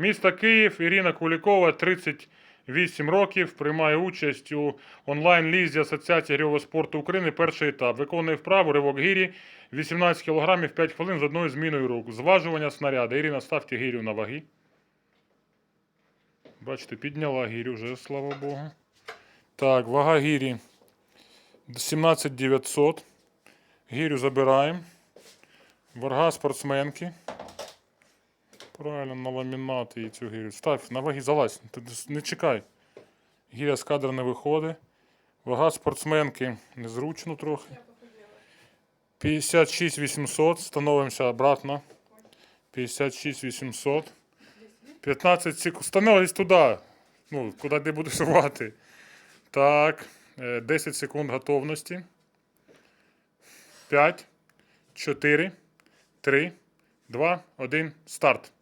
Місто Київ, Ірина Кулікова, 38 років, приймає участь у онлайн-лізі Асоціації гірьового спорту України. Перший етап. Виконує вправу, ривок гірі, 18 кг, 5 хвилин з одною зміною рук. Зважування снаряда. Ірина, ставте гірю на ваги. Бачите, підняла гірю вже, слава Богу. Так, вага гірі 17 900. Гірю забираємо. Варга спортсменки. Правильно, на ламінат і цю гірю. Став, на ваги залазь, ти не чекай. Гіря з кадра не виходить. Вага спортсменки незручно трохи. 56 800. Становимося обратно. 56 800. 15 секунд. Становись туди. Ну, куди ти будеш рвати. Так. е, 10 секунд готовності. 5, 4, 3, 2, 1. Старт.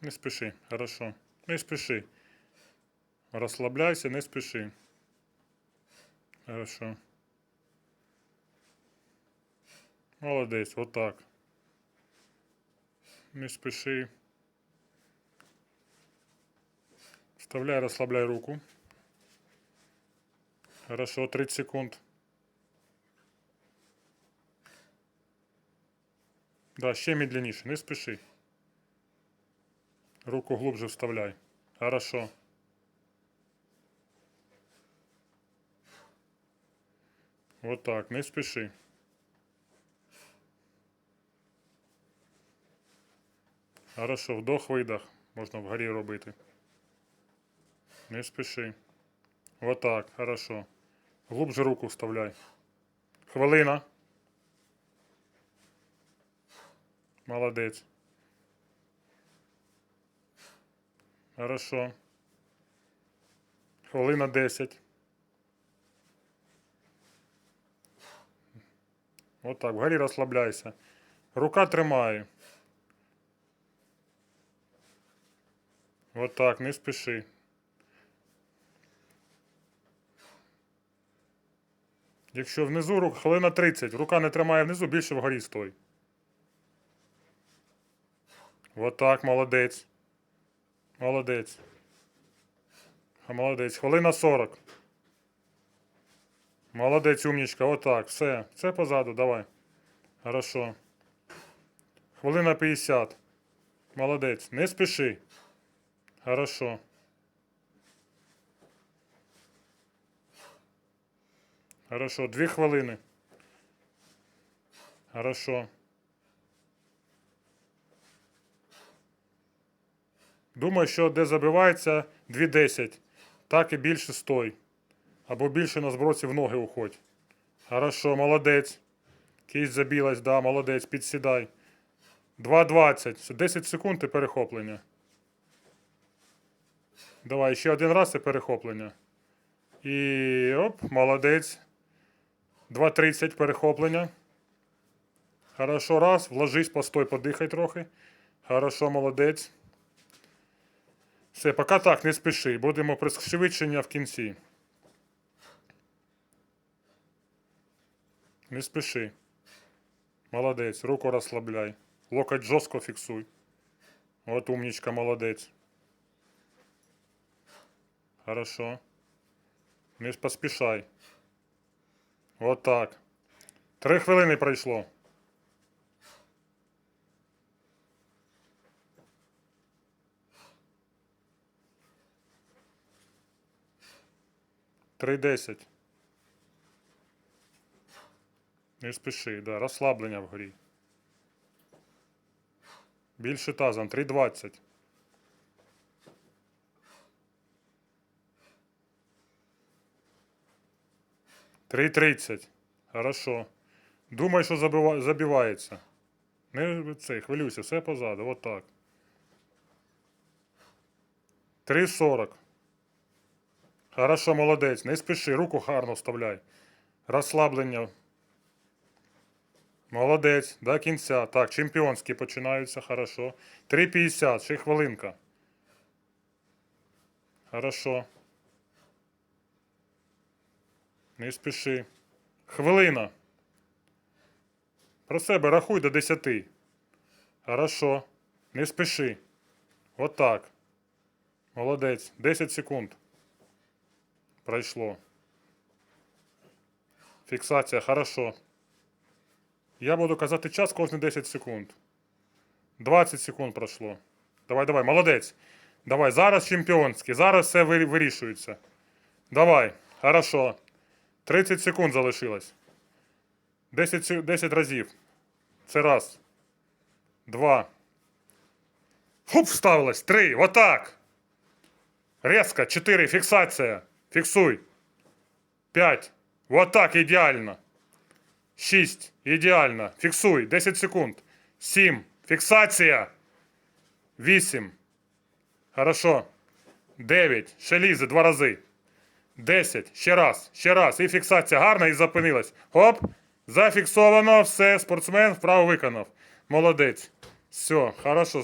Не спеши, хорошо. Не спеши. Расслабляйся, не спеши. Хорошо. Молодець, отак. Не спеши. Вставляй, расслабляй руку. Хорошо, 30 секунд. Да, ще медленніше, не спеши. Руку глубже вставляй. Хорошо. Вот так, не спеши. Хорошо, вдох, видох. Можна вгорі робити. Не спіши. Вот так, хорошо. Глубже руку вставляй. Хвилина. Молодець. Хорошо. Хвилина 10. Вот так, вгорі розслабляйся. Рука тримає. Так, не спіши. Якщо внизу рук, хвилина 30, рука не тримає внизу, більше вгорі стой. Вот так, молодець. Молодець. Молодець. Хвилина 40. Молодець, умнічка. Отак. Все. Все позаду, давай. Хорошо. Хвилина 50. Молодець. Не спіши. Хорошо. Хорошо. Дві хвилини. Хорошо. Думаю, що де забивається 2.10. Так і більше стой. Або більше на зброці в ноги уходь. Хорошо, молодець. Кість забілась, да, молодець, підсідай. 2.20. 10 секунд і перехоплення. Давай, ще один раз і перехоплення. І оп, молодець. 2.30 перехоплення. Хорошо, раз. Вложись, постой, подихай трохи. Хорошо, молодець. Все, поки так, не спіши. Будемо пришвидшення в кінці. Не спіши. Молодець. Руку розслабляй. Локоть жорстко фіксуй. От умнічка, молодець. Хорошо. Не поспішай. От так. Три хвилини пройшло. Три десять. Не спіши, да. Розслаблення вгорі. Більше тазом. 3.20. Три тридцять. Хорошо. Думай, що забива... забивається. Не це, хвилюйся, все позаду. От так. 3.40. Хорошо, молодець. Не спіши, руку гарно вставляй. Розслаблення. Молодець, до кінця. Так, чемпіонські починаються, хорошо. 3.50, ще хвилинка. Хорошо. Не спіши. Хвилина. Про себе рахуй до 10. Хорошо. Не спіши. Отак. Молодець. 10 секунд. Пройшло. Фіксація, хорошо. Я буду казати час кожні 10 секунд. 20 секунд пройшло. Давай, давай, молодець. Давай, зараз чемпіонський. Зараз все вирішується. Давай, хорошо. 30 секунд залишилось. 10, 10 разів. Це раз. Два. Хуп, вставилось. Три. Отак. Резко. Чотири. Фіксація. Фіксуй. П'ять. Вот так, ідеально. Шість. Ідеально. Фіксуй. 10 секунд. Сім. Фіксація. Вісім. Хорошо. Дев'ять. Ще лізе два рази. Десять. Ще раз. Ще раз. І фіксація гарна і зупинилась. Хоп. Зафіксовано. Все. Спортсмен вправо виконав. Молодець. Все. Хорошо.